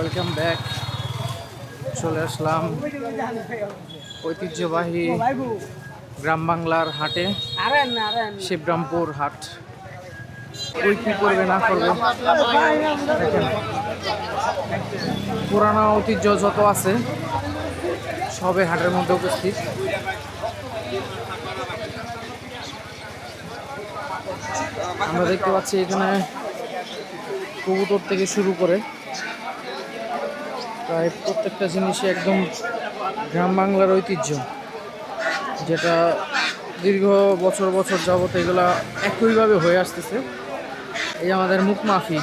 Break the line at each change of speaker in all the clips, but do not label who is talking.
Welcome back চলে আসলাম ঐতিহ্যবাহী গ্রাম বাংলার হাটে, শিবরামপুর হাট। ওই কি করবে না করবে? পুরানো ঐতিহ্য যত আছে সবে হাটের মধ্যে উপস্থিত। আমরা দেখতে পাচ্ছি এখানে কবুতর থেকে শুরু করে প্রায় প্রত্যেকটা জিনিসই একদম গ্রাম বাংলার ঐতিহ্য। যেটা দীর্ঘ বছর বছর যাবত এগুলা একইভাবে হয়ে আসতেছে। এই আমাদের মুখ মাফি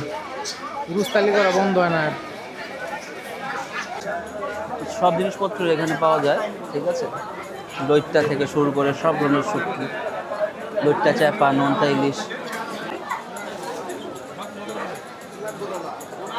গুস্তালি করা বন্ধ হয় না আর।
সব জিনিসপত্র এখানে পাওয়া যায়, ঠিক আছে? দৈত্যা থেকে শুরু করে সব ধরনের শুটকি দৈত্যা চাপা নোনতা, ইলিশ।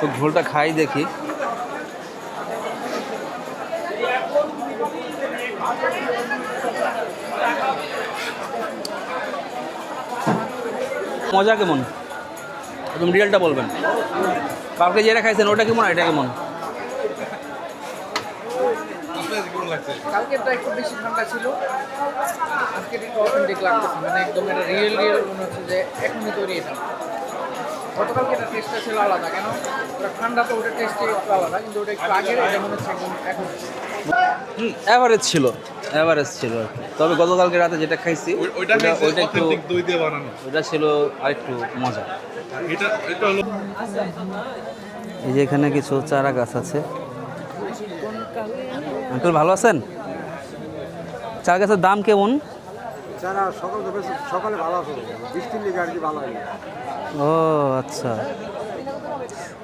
তো ঝোলটা খাই দেখি। মজা কেমন? একদম রিয়েলটা বলবেন। কালকে যেটা খাইছেন, ওটা কেমন এটা কেমন?
কালকেরটা একটু বেশি ঠান্ডা ছিল। আজকে একটু অথেন্টিক লাগতেছে মানে একদম এটা রিয়েল রিয়েল মনে হচ্ছে যে এখনই তৈরি এটা। গতকালকে এটা টেস্টটা ছিল আলাদা কেন? ওটা ঠান্ডা তো ওটা টেস্টে একটু আলাদা কিন্তু ওটা একটু আগের এটা মনে হচ্ছে একদম এখন।
অ্যাভারেজ ছিল অ্যাভারেজ ছিল আর কি। তবে গতকালকে রাতে যেটা খাইছি
ওইটা
একটু
দই দিয়ে বানানো।
ওটা ছিল আরেকটু মজা।
এটা এটা হলো
এই যে এখানে কিছু চারা গাছ আছে। আঙ্কেল ভালো আছেন? চারা গাছের দাম কেমন?
সকাল সকালে ভালো আছে বৃষ্টির লেগে আর কি ভালো হয়
ও আচ্ছা।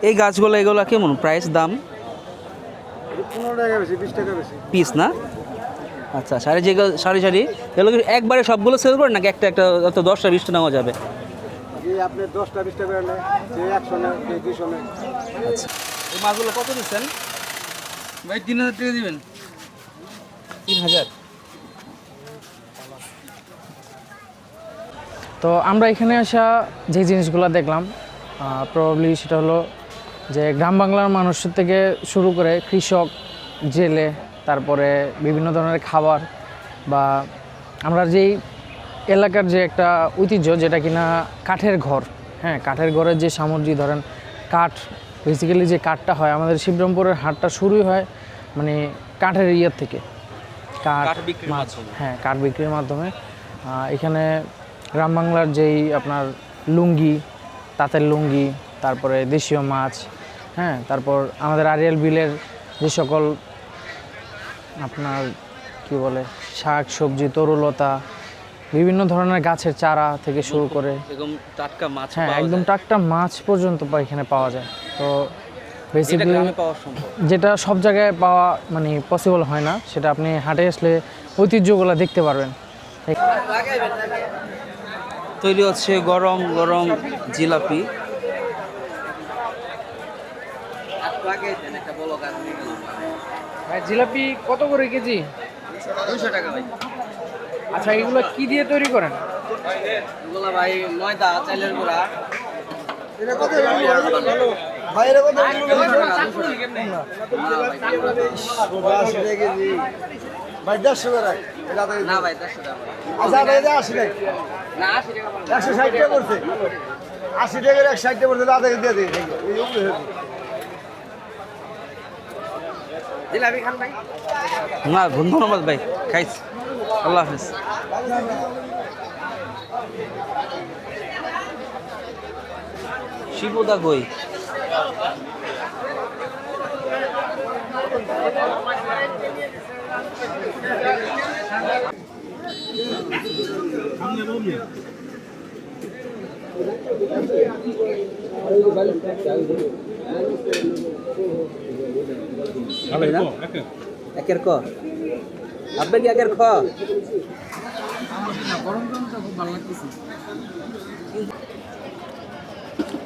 এই গাছগুলো এগুলো কেমন? প্রাইস দাম?
পনেরো টাকা বেশি বিশ টাকা বেশি।
পিস না? আচ্ছা সারি যেগুলো সারি সারি এগুলো কি একবারে সবগুলো সেল করেন নাকি একটা একটা অত দশটা বিশটা নেওয়া যাবে?
আপনি দশটা নেয় একশো নেয় যে দুশো নেয়।
আচ্ছা। এই মাছগুলো কত দিচ্ছেন?
ভাই তিন হাজার টাকা দিবেন।
তিন হাজার।
তো আমরা এখানে আসা যে জিনিসগুলো দেখলাম প্রবাবলি সেটা হলো যে গ্রাম বাংলার মানুষের থেকে শুরু করে কৃষক, জেলে, তারপরে বিভিন্ন ধরনের খাবার বা আমরা যেই এলাকার যে একটা ঐতিহ্য যেটা কিনা কাঠের ঘর হ্যাঁ কাঠের ঘরের যে সামগ্রী, ধরেন কাঠ বেসিক্যালি যে কাঠটা হয়, আমাদের শিবরামপুরের হাটটা শুরুই হয় মানে কাঠের ইয়ের থেকে। কাঠ
বিক্রির
মাছ
মাধ্যমে।
হ্যাঁ কাঠ বিক্রির মাধ্যমে এখানে গ্রাম বাংলার যেই আপনার লুঙ্গি তাঁতের লুঙ্গি তারপরে দেশীয় মাছ হ্যাঁ তারপর আমাদের আরিয়াল বিলের যে সকল আপনার কি বলে শাক সবজি তরুলতা বিভিন্ন ধরনের গাছের চারা থেকে শুরু করে
একদম টাটকা মাছ
হ্যাঁ একদম। টাটকা মাছ পর্যন্ত এখানে পাওয়া যায় তো
সম্ভব।
যেটা সব জায়গায় পাওয়া মানে পসিবল হয় না সেটা আপনি হাটে আসলে ঐতিহ্যগুলো দেখতে পারবেন।
তৈরি হচ্ছে গরম গরম জিলাপি।
জিলাপি কত করে কেজি?
দুশো টাকা ভাই
আচ্ছা এগুলো কি দিয়ে তৈরি করেন?
এগুলো ভাই ময়দা চাইলের গুঁড়া।
ভাই এরকম ভাই দেড়শো রাখ।
না ভাই দেড়শো টাকা
আচ্ছা এটা আশি টাকা
না আশি টাকা
একশো ষাট টাকা করছে। আশি টাকার এক ষাট টাকা করছে দাদা দিয়ে দিই এই
জিলাপি খান ভাই। না ধন্যবাদ ভাই খাইছি। আল্লাহ হাফিজ। শিবদা কই
ভালোই
না?
তো, একে।
একের ক। আপনি কি একের খ?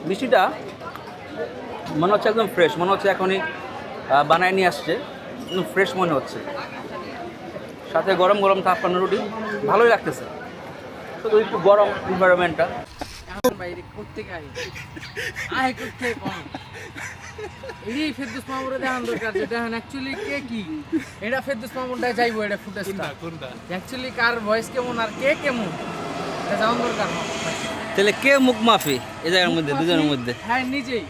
মিষ্টিটা মনে হচ্ছে একদম ফ্রেশ মনে হচ্ছে এখনই বানায় নিয়ে আসছে একদম ফ্রেশ মনে হচ্ছে। সাথে গরম গরম তাপ্পান্ন রুটি ভালোই লাগতেছে। শুধু একটু গরম এনভায়রনমেন্টটা
বাইরে করতে গাই আয়? করতে এই ফেরদুস মামুরে দেখান দরকার যে দেখেন অ্যাকচুয়ালি কে কি? এটা ফেরদুস মামুরটা যাইবো এটা ফুটেজটা অ্যাকচুয়ালি কার ভয়েস কেমন আর কে কেমন? এটা জানান দরকার
তাহলে কে মুখ মাফি? এই জায়গার মধ্যে দুজনের মধ্যে।
হ্যাঁ নিজেই।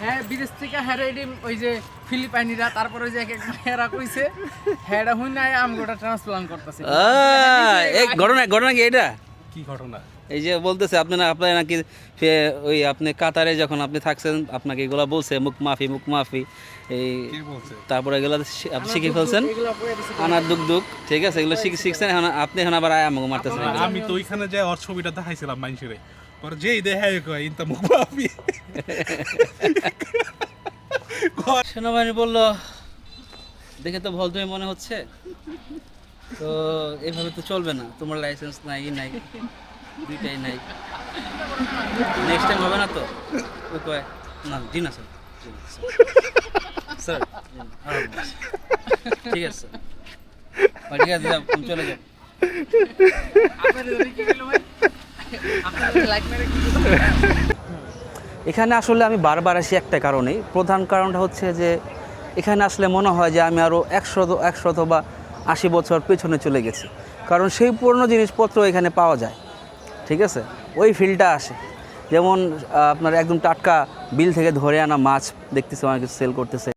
হ্যাঁ বিদেশ থেকে হ্যাঁ ওই যে ফিলিপাইনিরা তারপরে যে এক এক মেয়েরা কইছে এটা হুই নাই আমগোটা ট্রান্সপ্লান্ট করতেছে।
এই ঘটনা ঘটনা কি এটা?
কি ঘটনা?
এই যে বলতেছে আপনি না আপনার নাকি ওই আপনি কাতারে যখন আপনি থাকছেন আপনাকে এগুলা বলছে মুখ মাফি মুখ মাফি এই
বলছে?
তারপরে এগুলো শি- আপনি শিখে ফেলছেন? আনার দুক দুক ঠিক আছে এগুলো শিখে শিখছেন এখন আপনি এখন আবার আয় আমাকে মারতেছেন
আমি তো ওইখানে যে ওর ছবিটা দেখাইছিলাম মানুষের পরে যেই দেখে কয় ইনতা মুখ পাবি
সেনাবাহিনী বলল দেখে তো ভদ্রই মনে হচ্ছে। তো এভাবে তো চলবে না। তোমার লাইসেন্স নাই নাই দুইটাই নাই। নেক্সট টাইম হবে না তো? ওই কয় না জি না স্যার স্যার। ঠিক আছে। স্যার। ঠিক আছে যাও তুমি চলে যাও।
আপনাদের ওদিকে কি বলল ভাই? আপনাদের লাইক মেরে কি?
এখানে আসলে আমি বারবার আসি একটা কারণেই। প্রধান কারণটা হচ্ছে যে, এখানে আসলে মনে হয় যে আমি আরও একশত একশত বা আশি বছর পেছনে চলে গেছি। কারণ সেই পুরনো জিনিসপত্র এখানে পাওয়া যায়। ঠিক আছে? ওই ফিলটা আসে। যেমন আপনার একদম টাটকা বিল থেকে ধরে আনা মাছ দেখতেছে, অনেক সেল করতেছে।